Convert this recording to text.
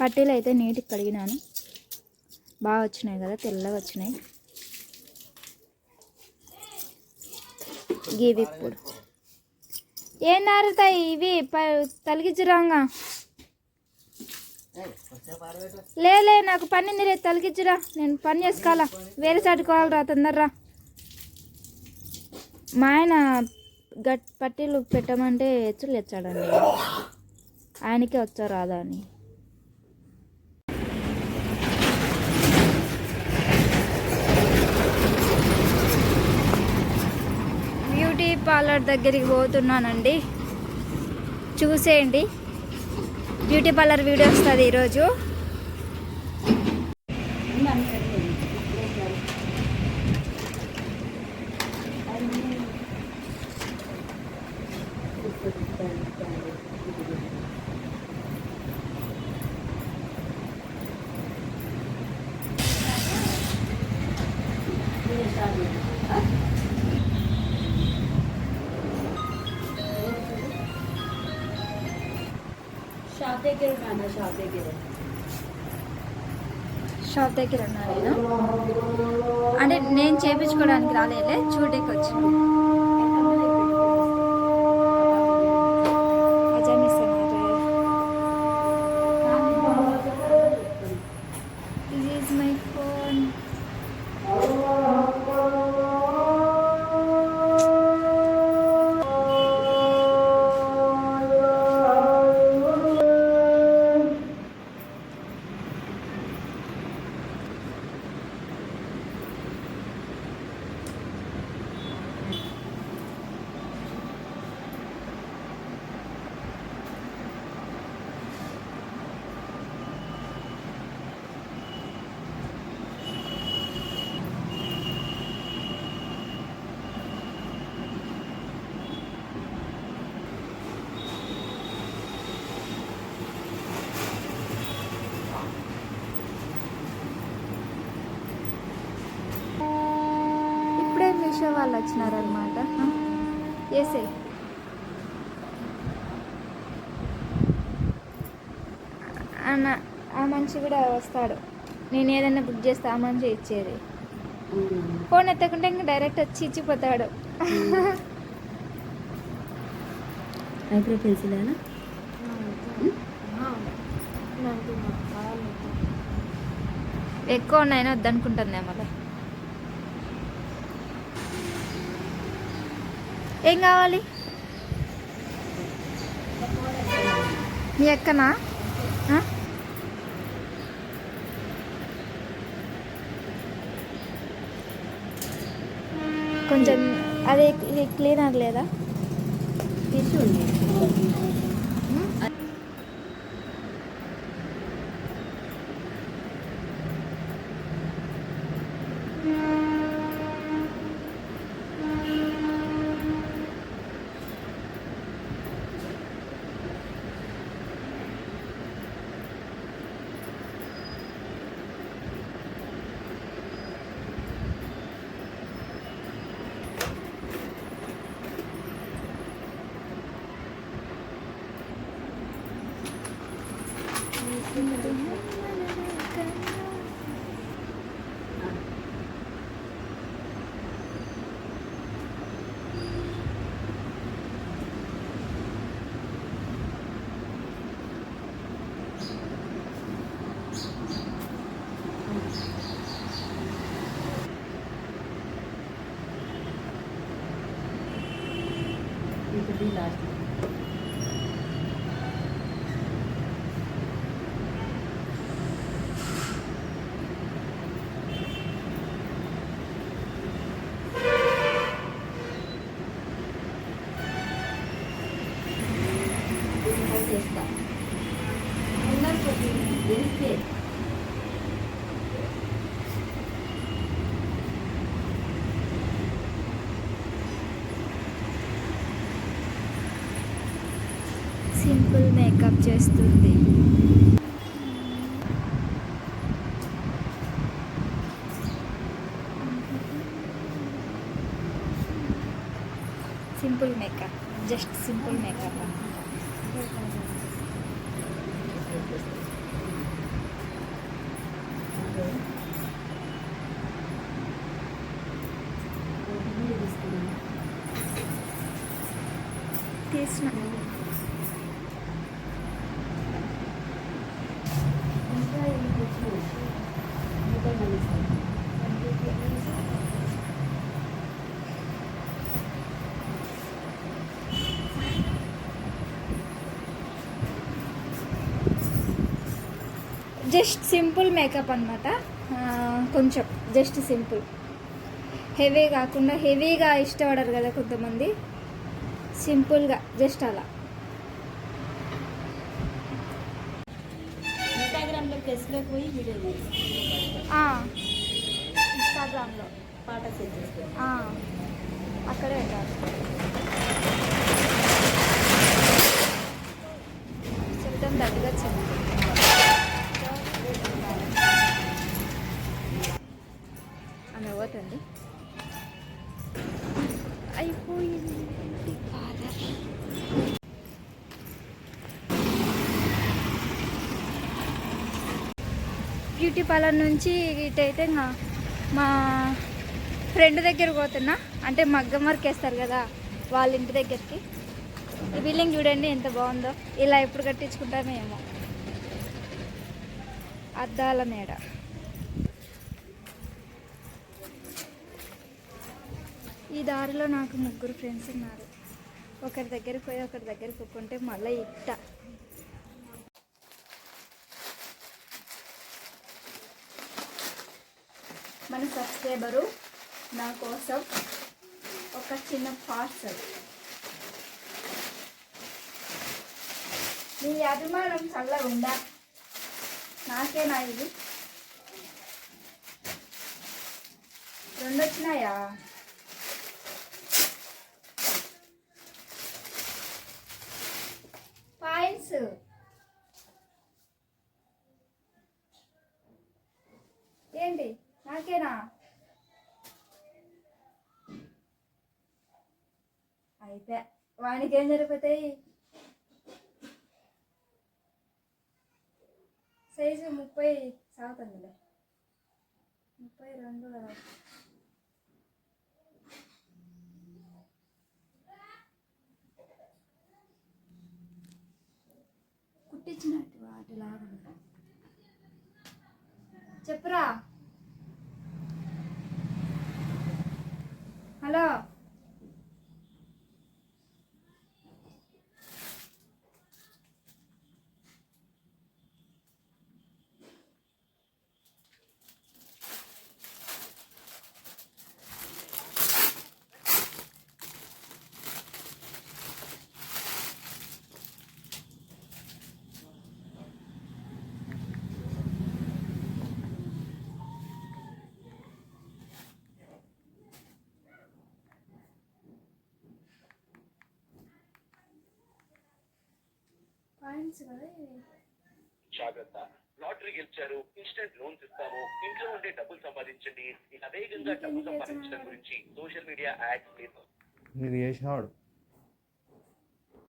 పట్టీలు అయితే నీటికి కడిగినాను. బాగా వచ్చినాయి కదా తెల్లగా వచ్చినాయి. ఇవి ఇప్పుడు. ఏం నారుతాయి ఇవి? ప- తలిగించురాంగా లేలే నాకు పని లేదు తలిగించురా నేను పని చేసుకోవాలా? వేరే చాటుకోవాలరా కావాలరా తొందరరా. మా ఆయన గట్ పట్టీలు పెట్టమంటే ఎచ్చులు తెచ్చాడండి. ఆయనకే వచ్చా రాదా అని బ్యూటీ పార్లర్ దగ్గరికి పోతున్నానండి. చూసేయండి. బ్యూటీ పార్లర్ వీడియో వస్తుంది ఈరోజు. షాప్ దగ్గర నాన్న షాప్ దగ్గర షాప్ దగ్గర ఉన్నా నేను అంటే నేను చేపించుకోవడానికి రాలేలే చూడడానికి వచ్చిన వాళ్ళు వచ్చినారనమాట ఏసే అన్న ఆ మనిషి కూడా వస్తాడు. నేను ఏదైనా బుక్ చేస్తే ఆ మనిషి ఇచ్చేది. ఫోన్ ఎత్తకుంటే ఇంకా డైరెక్ట్ వచ్చి ఇచ్చిపోతాడు. ఐబ్రో ఎక్కువ ఉన్నాయని వద్దనుకుంటుంది మళ్ళీ. ఏం కావాలి? మీ అక్కనా? కొంచెం అదే క్లీనర్ లేదా? టిష్యూ ఉంది ఇది సింపుల్ మేకప్ చేస్తుంది. Simple makeup just simple makeup. తీసిన జస్ట్ సింపుల్ మేకప్ అనమాట కొంచెం జస్ట్ సింపుల్. హెవీ కాకుండా హెవీగా ఇష్టపడరు కదా కొంతమంది. సింపుల్గా జస్ట్ అలా. ఇన్స్టాగ్రామ్లో ప్రెస్లోకి పోయి వీడియో ఇన్స్టాగ్రామ్లో పాట అక్కడే పెట్టాలి. శబ్దం దగ్గర వచ్చింది. పెట్టండి అయిపోయింది. ఫాదర్ బ్యూటీ పార్లర్ నుంచి ఇటైతే ఇంకా మా ఫ్రెండ్ దగ్గర పోతున్నా. అంటే మగ్గం వర్క్ వేస్తారు కదా వాళ్ళ ఇంటి దగ్గరికి. ఈ బిల్డింగ్ చూడండి ఎంత బాగుందో. ఇలా ఎప్పుడు కట్టించుకుంటామేమో ఏమో. అద్దాల మేడ. ఈ దారిలో నాకు ముగ్గురు ఫ్రెండ్స్ ఉన్నారు. ఒకరి దగ్గరికి పోయి ఒకరి దగ్గరికి పోకుంటే మళ్ళీ ఇట్ట. మన సబ్స్క్రైబరు నా కోసం ఒక చిన్న పార్సల్ నీ అభిమానం చల్లగా ఉందా? నాకేనా ఇది. రెండు వచ్చినాయా అయితే వానికి ఏం జరిగిపోతాయి? సైజు ముప్పై సాగుతుందిలే. ముప్పై రెండు కదా. కుట్టించినట్టు వాటిలాగా ఉంది. చెప్పురా. హలో. జాగ్రత్త. లాటరీ గెలిచారు ఇన్స్టెంట్ లోన్స్ ఇస్తాము ఇంట్లో ఉండే డబ్బులు సంపాదించండి. ఇలా వేగంగా డబ్బు సంపాదించడం గురించి సోషల్ మీడియా యాడ్స్ లేదు. ఇది చేసినవాడు.